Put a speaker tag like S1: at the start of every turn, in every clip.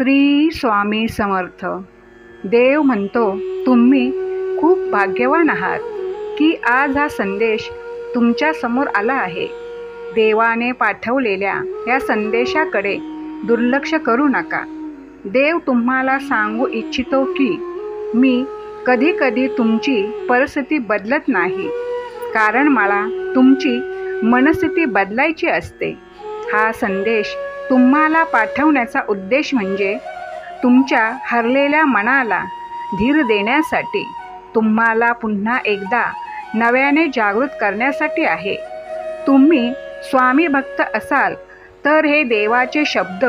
S1: श्री स्वामी समर्थ. देव म्हणतो तुम्ही खूप भाग्यवान आहात की आज हा संदेश तुमच्यासमोर आला आहे. देवाने पाठवलेल्या या संदेशाकडे दुर्लक्ष करू नका. देव तुम्हाला सांगू इच्छितो की मी कधीकधी तुमची परिस्थिती बदलत नाही. कारण मला तुमची मनस्थिती बदलायची असते. हा संदेश तुम्हाला पाठवण्याचा उद्देश म्हणजे तुमच्या हरलेल्या मनाला धीर देण्यासाठी तुम्हाला पुन्हा एकदा नव्याने जागृत करण्यासाठी आहे. तुम्ही स्वामी भक्त असाल तर हे देवाचे शब्द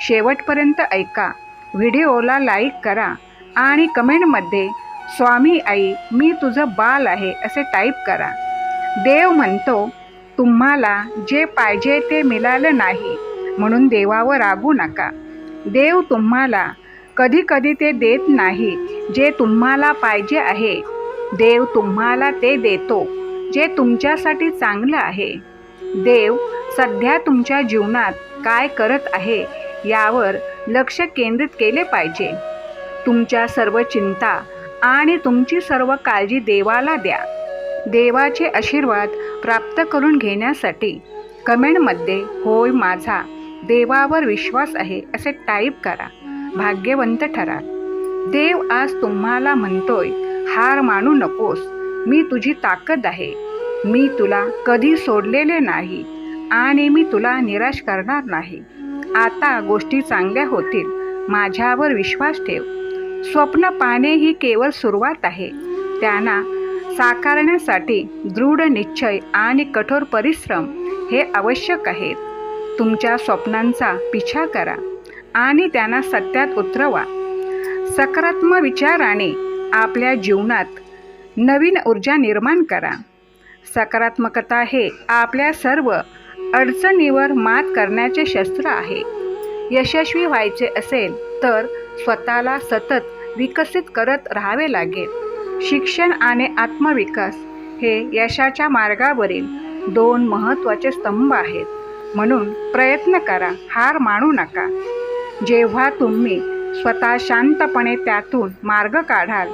S1: शेवटपर्यंत ऐका व्हिडिओला लाईक करा आणि कमेंटमध्ये स्वामी आई मी तुझं बाल आहे असे टाईप करा. देव म्हणतो तुम्हाला जे पाहिजे ते मिळालं नाही. म्हणून देवावर रागू नका. देव तुम्हाला कधी कधी ते देत नाही जे तुम्हाला पाहिजे आहे. देव तुम्हाला ते देतो जे तुमच्यासाठी चांगलं आहे. देव सध्या तुमच्या जीवनात काय करत आहे यावर लक्ष केंद्रित केले पाहिजे. तुमच्या सर्व चिंता आणि तुमची सर्व काळजी देवाला द्या. देवाचे आशीर्वाद प्राप्त करून घेण्यासाठी कमेंटमध्ये होय माझा देवावर विश्वास आहे असे टाईप करा. भाग्यवंत ठरा देव आज तुम्हाला म्हणतोय हार मानू नकोस. मी तुझी ताकद आहे. मी तुला कधी सोडलेले नाही आणि मी तुला निराश करणार नाही. आता गोष्टी चांगल्या होतील. माझ्यावर विश्वास ठेव. स्वप्न पाहणे ही केवळ सुरुवात आहे. त्यांना साकारण्यासाठी दृढ निश्चय आणि कठोर परिश्रम हे आवश्यक आहेत. तुमच्या स्वप्नांचा पिछा करा आणि त्यांना सत्यात उतरवा. सकारात्मक विचाराने आपल्या जीवनात नवीन ऊर्जा निर्माण करा. सकारात्मकता हे आपल्या सर्व अडचणीवर मात करण्याचे शस्त्र आहे. यशस्वी व्हायचे असेल तर स्वतःला सतत विकसित करत राहावे लागेल. शिक्षण आणि आत्मविकास हे यशाच्या मार्गावरील दोन महत्त्वाचे स्तंभ आहेत. म्हणून प्रयत्न करा हार मानू नका. जेव्हा तुम्ही स्वतः शांतपणे त्यातून मार्ग काढाल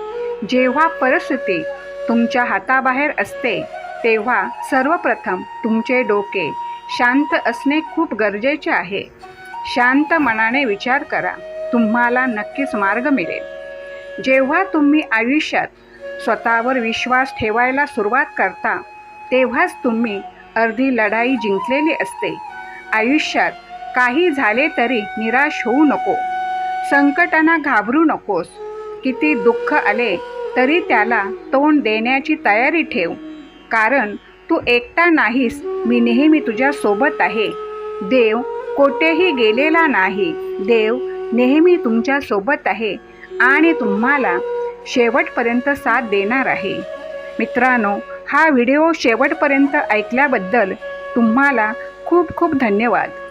S1: जेव्हा परिस्थिती तुमच्या हाताबाहेर असते तेव्हा सर्वप्रथम तुमचे डोके शांत असणे खूप गरजेचे आहे. शांत मनाने विचार करा तुम्हाला नक्कीच मार्ग मिळेल. जेव्हा तुम्ही आयुष्यात स्वतःवर विश्वास ठेवायला सुरुवात करता तेव्हाच तुम्ही अर्धी लढाई जिंकलेली असते. आयुष्यात काही झाले तरी निराश होऊ नको. संकटांना घाबरू नकोस. किती दुःख आले तरी त्याला तोंड देण्याची तयारी ठेव. कारण तू एकटा नाहीस मी नेहमी तुझ्या सोबत आहे. देव कोठेही गेलेला नाही. देव नेहमी तुमच्यासोबत आहे आणि तुम्हाला शेवटपर्यंत साथ देणार आहे. मित्रांनो हा व्हिडिओ शेवटपर्यंत ऐकल्याबद्दल तुम्हाला खूप खूप धन्यवाद.